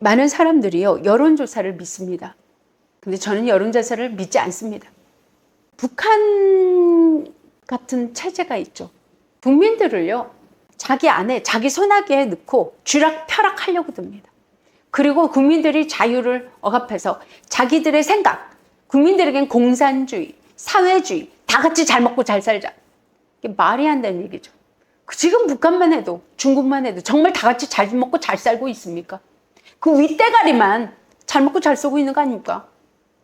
많은 사람들이요, 여론조사를 믿습니다. 근데 저는 여론조사를 믿지 않습니다. 북한 같은 체제가 있죠. 국민들을요, 자기 안에 자기 손아귀에 넣고 쥐락 펴락 하려고 듭니다. 그리고 국민들이 자유를 억압해서 자기들의 생각, 국민들에겐 공산주의, 사회주의, 다 같이 잘 먹고 잘 살자. 이게 말이 안 되는 얘기죠. 그 지금 북한만 해도, 중국만 해도 정말 다 같이 잘 먹고 잘 살고 있습니까? 그 윗대가리만 잘 먹고 잘 쓰고 있는 거 아닙니까?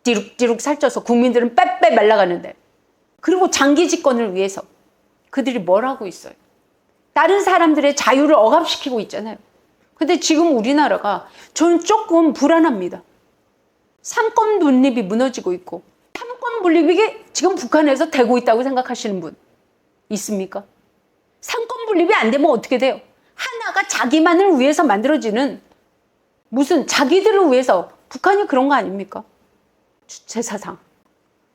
뒤룩뒤룩 살쪄서 국민들은 빼빼 말라가는데. 그리고 장기 집권을 위해서 그들이 뭘 하고 있어요? 다른 사람들의 자유를 억압시키고 있잖아요. 근데 지금 우리나라가 저는 조금 불안합니다. 삼권 분립이 무너지고 있고 삼권 분립이 지금 북한에서 되고 있다고 생각하시는 분 있습니까? 삼권 분립이 안 되면 어떻게 돼요? 하나가 자기만을 위해서 만들어지는 무슨 자기들을 위해서 북한이 그런 거 아닙니까? 주체사상.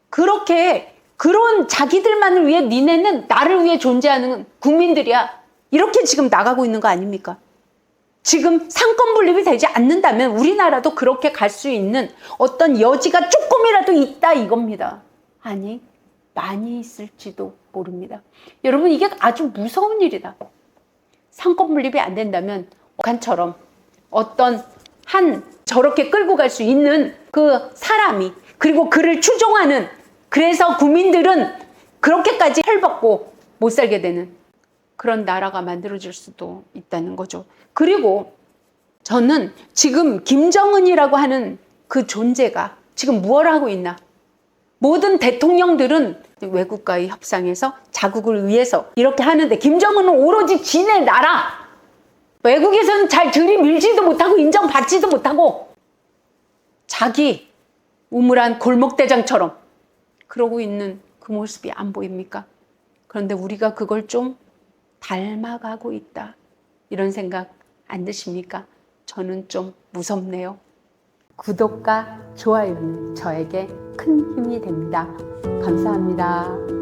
그렇게 그런 자기들만을 위해 니네는 나를 위해 존재하는 국민들이야. 이렇게 지금 나가고 있는 거 아닙니까? 지금 상권 분립이 되지 않는다면 우리나라도 그렇게 갈 수 있는 어떤 여지가 조금이라도 있다 이겁니다. 아니, 많이 있을지도 모릅니다. 여러분, 이게 아주 무서운 일이다. 상권 분립이 안 된다면 북한처럼 어떤 한 저렇게 끌고 갈 수 있는 그 사람이 그리고 그를 추종하는 그래서 국민들은 그렇게까지 헐벗고 못 살게 되는 그런 나라가 만들어질 수도 있다는 거죠. 그리고 저는 지금 김정은이라고 하는 그 존재가 지금 무엇을 하고 있나? 모든 대통령들은 외국과의 협상에서 자국을 위해서 이렇게 하는데 김정은은 오로지 지네 나라 외국에서는 잘 들이밀지도 못하고 인정받지도 못하고 자기 우물한 골목대장처럼 그러고 있는 그 모습이 안 보입니까? 그런데 우리가 그걸 좀 닮아가고 있다. 이런 생각 안 드십니까? 저는 좀 무섭네요. 구독과 좋아요는 저에게 큰 힘이 됩니다. 감사합니다.